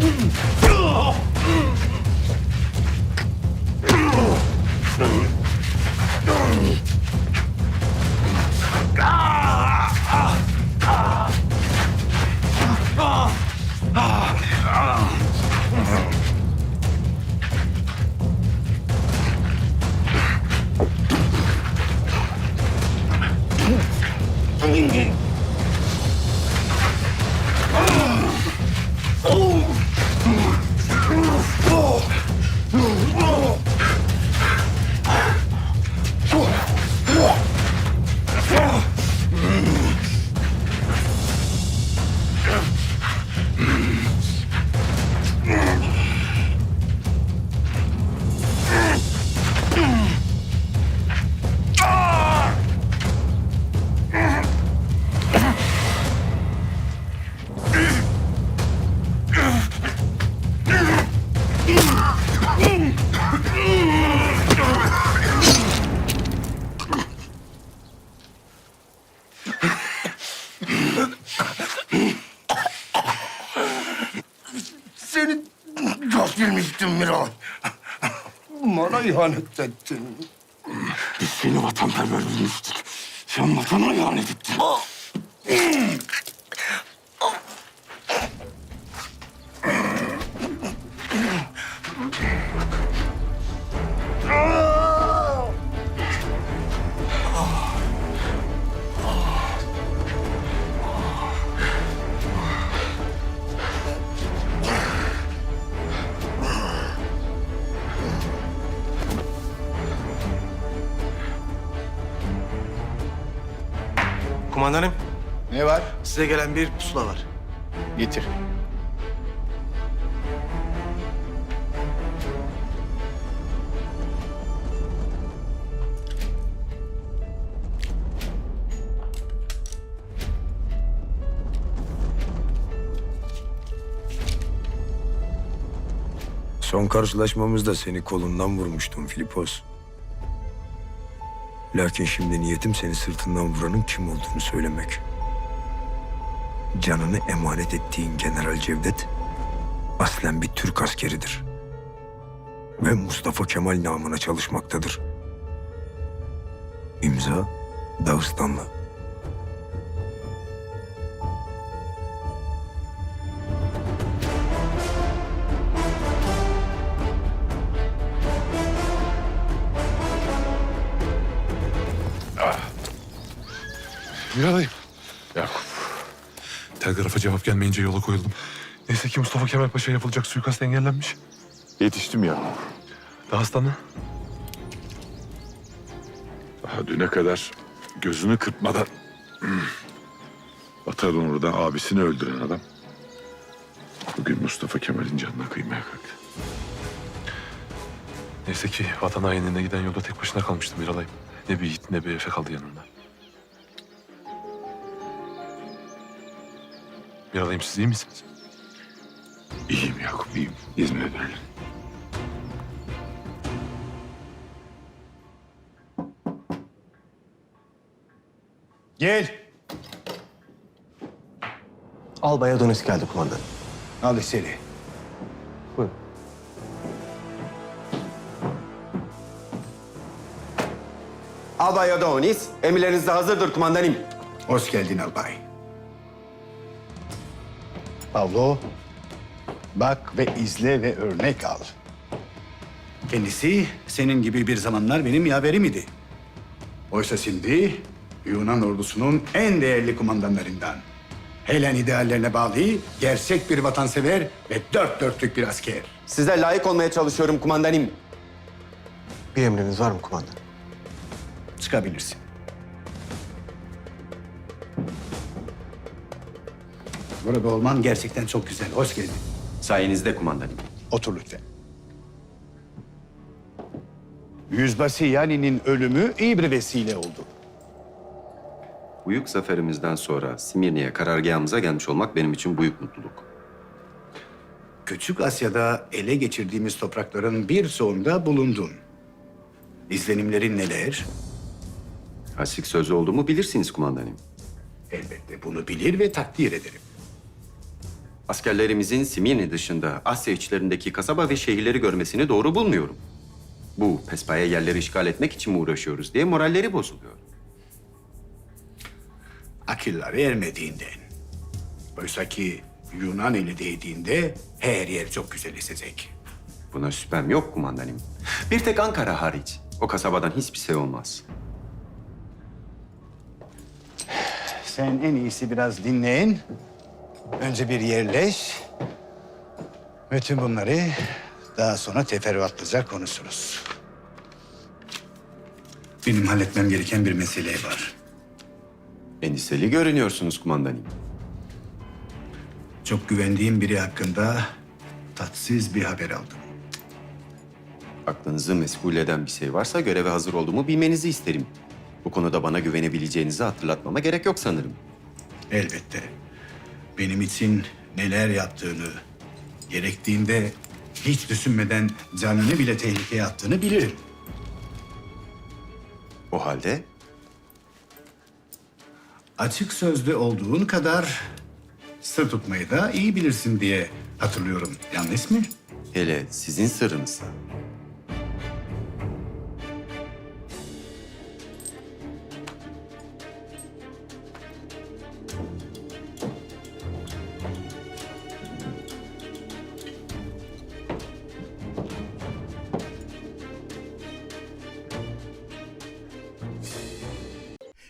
Seni bilmiştim Miral. Bana ihanet ettin. Biz seni vatanperver bilmiştik. Sen vatana ihanet ettin. Kumandanım, Ne var? size gelen bir pusula var. Getir. Son karşılaşmamızda seni kolundan vurmuştum Filipos. Lakin şimdi niyetim seni sırtından vuranın kim olduğunu söylemek. Canını emanet ettiğin General Cevdet, aslen bir Türk askeridir. Ve Mustafa Kemal namına çalışmaktadır. İmza, Dağıstanlı. Miralayım. Yakup. Telgrafa cevap gelmeyince yola koyuldum. Neyse ki Mustafa Kemal Paşa yapılacak suikast engellenmiş. Yetiştim ya. Dağıstanlı. Daha düne kadar gözünü kırpmadan... Hmm. Vatan orada abisini öldüren adam. Bugün Mustafa Kemal'in canına kıymaya kalktı. Neyse ki vatan hainliğine giden yolda tek başına kalmıştı Miralayım. Ne bir yiğit ne bir efe kaldı yanında. Miralayım siz iyi misiniz? İyiyim Yakup, iyiyim. İzmir'e dönelim. Gel. Albay Adonis geldi kumandanım. Al içeri. Buyurun. Albay Adonis, emirleriniz de hazırdır kumandanım. Hoş geldin albay. Pablo, bak ve izle ve örnek al. Kendisi senin gibi bir zamanlar benim yaverim idi. Oysa şimdi Yunan ordusunun en değerli kumandanlarından. Helen ideallerine bağlı, gerçek bir vatansever ve dört dörtlük bir asker. Size layık olmaya çalışıyorum kumandanım. Bir emriniz var mı kumandanım? Çıkabilirsin. Burada olman gerçekten çok güzel. Hoş geldin. Sayenizde kumandanım. Otur lütfen. Yüzbaşı Yani'nin ölümü iyi bir vesile oldu. Büyük zaferimizden sonra Simirni'ye karargahımıza gelmiş olmak benim için büyük mutluluk. Küçük Asya'da ele geçirdiğimiz toprakların bir sonunda bulundun. İzlenimlerin neler? Açık sözlü olduğumu bilirsiniz kumandanım. Elbette bunu bilir ve takdir ederim. Askerlerimizin Simirni dışında Asya içlerindeki kasaba ve şehirleri görmesini doğru bulmuyorum. Bu pespaya yerleri işgal etmek için mi uğraşıyoruz diye moralleri bozuluyor. Akılları ermediğinden. Oysa ki Yunan eli değdiğinde her yer çok güzel esecek. Buna şüphem yok kumandanım. Bir tek Ankara hariç. O kasabadan hiçbir şey olmaz. Sen en iyisi biraz dinleyin. Önce bir yerleş. Bütün bunları daha sonra teferruatlıca konuşuruz. Benim halletmem gereken bir mesele var. Endişeli görünüyorsunuz kumandanım. Çok güvendiğim biri hakkında tatsız bir haber aldım. Aklınızı meşgul eden bir şey varsa göreve hazır olduğumu bilmenizi isterim. Bu konuda bana güvenebileceğinizi hatırlatmama gerek yok sanırım. Elbette. Benim için neler yaptığını, gerektiğinde hiç düşünmeden canını bile tehlikeye attığını bilirim. O halde Açık sözlü olduğun kadar sır tutmayı da iyi bilirsin diye hatırlıyorum. Yanlış mı? hele sizin sırrınızsa.